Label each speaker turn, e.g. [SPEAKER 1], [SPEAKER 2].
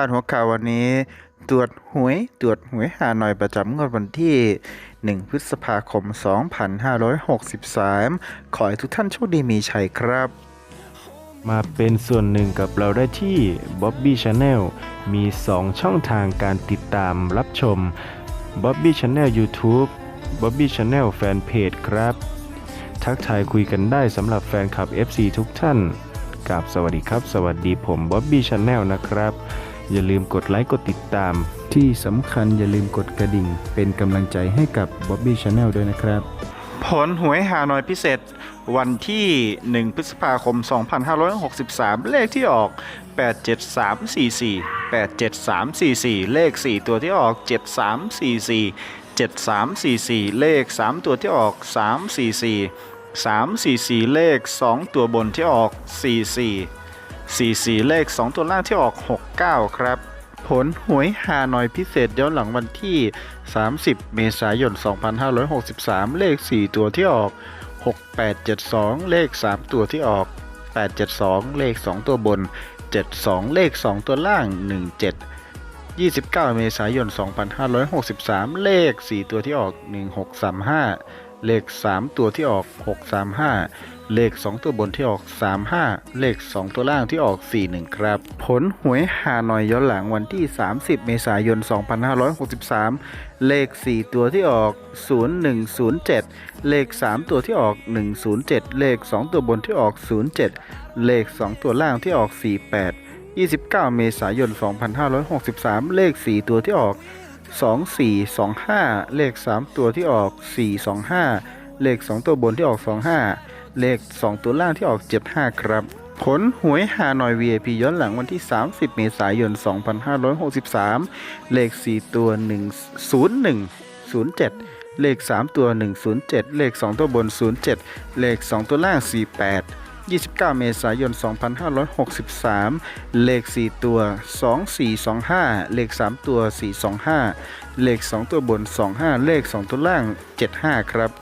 [SPEAKER 1] าดหัวข่าววันนี้ ตรวจหวย ตรวจหวยหาหน่อยประจำงวดวันที่ 1 พฤษภาคม 2563 ขอให้ทุกท่านโชคดีมีชัยครับ
[SPEAKER 2] มาเป็นส่วนหนึ่งกับเราได้ที่ Bobby Channel มี 2 ช่องทางการติดตามรับชม Bobby Channel YouTube Bobby Channel Fanpage ครับ ทักทายคุยกันได้สำหรับแฟนคลับ FC ทุกท่านกับสวัสดีครับ สวัสดีผม Bobby Channel นะครับ อย่าลืมกดไลค์กดติดตาม ที่สำคัญอย่าลืมกดกระดิ่ง เป็นกำลังใจให้กับ Bobby Channel ด้วยนะครับ
[SPEAKER 1] ผลหวยหาหน่อยพิเศษ วันที่ 1 พฤษภาคม 2563 เลขที่ออก 87344 87344 เลข 4 ตัวที่ออก 7344 7344 เลข 3 ตัวที่ออก 344 344 เลข 2 ตัวบนที่ออก 44 44 เลข 2 ตัวล่างที่ออก 69 ครับ ผลหวยฮานอยพิเศษย้อนหลังวันที่ 30 เมษายน 2563 เลข 4 ตัวที่ออก 6872 เลข 3 ตัวที่ออก 872 เลข 2 ตัวบน 72 เลข 2 ตัวล่าง 17 29 เมษายน 2563 เลข 4 ตัวที่ออก 1635 เลข 3 ตัวที่ออก 635 เลข 2 ตัวบนที่ออก 35 เลข 2 ตัวล่างที่ออก 41 ครับ ผลหวยฮาหน่อยย้อนหลังวันที่ 30 เมษายน 2563 เลข 4 ตัวที่ออก 0107 เลข 3 ตัวที่ออก 107 เลข 2 ตัวบนที่ออก 07 เลข 2 ตัวล่างที่ออก 48 29 เมษายน 2563 เลข 4 ตัวที่ออก 2425 เลข 3 ตัวที่ออก 425 เลข 2 ตัวบนที่ออก 25 เลข 2 ตัวล่างที่ออก 75 ครับ ผลหวยฮานอย VIP ย้อนหลังวันที่ 30 เมษายน 2563 เลข 4 ตัว 101 07 เลข 3 ตัว 107 เลข 2 ตัวบน 07 เลข 2 ตัวล่าง 48 29 เมษายน 2563 เลข 4 ตัว 2425 เลข 3 ตัว 425 เลข 2 ตัวบน 25 เลข 2 ตัวล่าง 75 ครับ